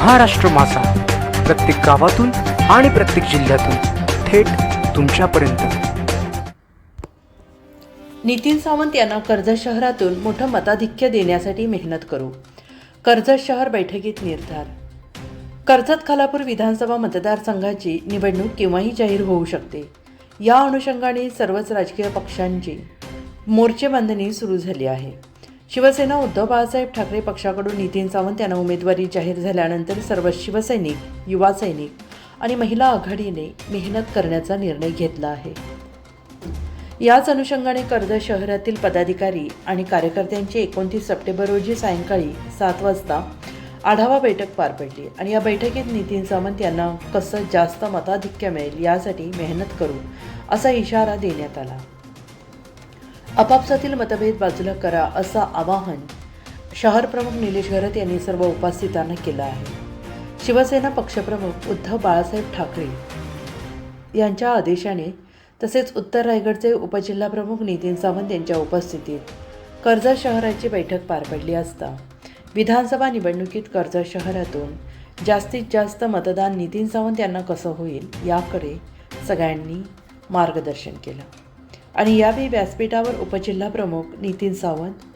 महाराष्ट्र मासा प्रत्येक गावातून आणि प्रत्येक जिल्ह्यातून थेट तुमच्यापर्यंत. नितीन सावंत यांना कर्जत शहरातून मोठं मताधिक्य देण्यासाठी मेहनत करू. कर्जत शहर बैठकीत निर्धार. कर्जत खालापूर विधानसभा मतदारसंघाची निवडणूक केव्हाही जाहीर होऊ शकते. या अनुषंगाने सर्वच राजकीय पक्षांची मोर्चे बांधणी सुरू झाली आहे. शिवसेना उद्धव बाळासाहेब ठाकरे पक्षाकडून नितीन सावंत यांना उमेदवारी जाहीर झाल्यानंतर सर्व शिवसैनिक युवा सैनिक आणि महिला आघाडीने मेहनत करण्याचा निर्णय घेतला आहे. याच अनुषंगाने कर्ज शहरातील पदाधिकारी आणि कार्यकर्त्यांची एकोणतीस सप्टेंबर रोजी सायंकाळी सात वाजता आढावा बैठक पार पडली आणि या बैठकीत नितीन सावंत यांना कसं जास्त मताधिक्य मिळेल यासाठी मेहनत करू असा इशारा देण्यात आला. आपापसातील मतभेद बाजूला करा असं आवाहन शहर प्रमुख निलेश घरत यांनी सर्व उपस्थितांना केलं आहे. शिवसेना पक्षप्रमुख उद्धव बाळासाहेब ठाकरे यांच्या आदेशाने तसेच उत्तर रायगडचे उपजिल्हाप्रमुख नितीन सावंत यांच्या उपस्थितीत कर्जत शहराची बैठक पार पडली असता विधानसभा निवडणुकीत कर्जत शहरातून जास्तीत जास्त मतदान नितीन सावंत यांना कसं होईल याकडे सगळ्यांनी मार्गदर्शन केलं. आणि यावेळी व्यासपीठावर उपजिल्हा प्रमुख नितीन सावंत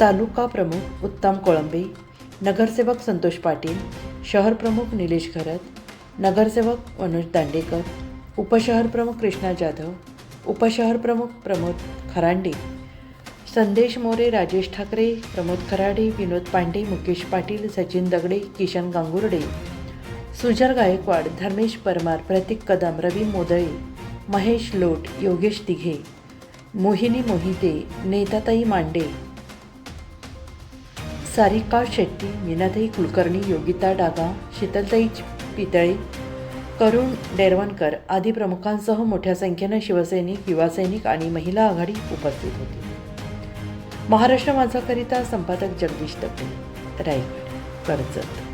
तालुका प्रमुख उत्तम कोळंबे नगरसेवक संतोष पाटील शहर प्रमुख निलेश घरत नगरसेवक मनोज दांडेकर उपशहर प्रमुख कृष्णा जाधव उपशहर प्रमुख प्रमोद खरांडे संदेश मोरे राजेश ठाकरे प्रमोद खराडे विनोद पांडे मुकेश पाटील सचिन दगडे किशन गांगुर्डे सुजर गायकवाड धर्मेश परमार प्रतीक कदम रवी मोदळे महेश लोट योगेश दिघे मोहिनी मोहिते नेताताई मांडे सारिका शेट्टी मीनाताई कुलकर्णी योगिता डागा शीतलताई पितळे करुण डेरवणकर आदी प्रमुखांसह मोठ्या संख्येनं शिवसैनिक युवासैनिक आणि महिला आघाडी उपस्थित होती. महाराष्ट्र माझाकरिता संपादक जगदीश तपे. रायगड कर्जत.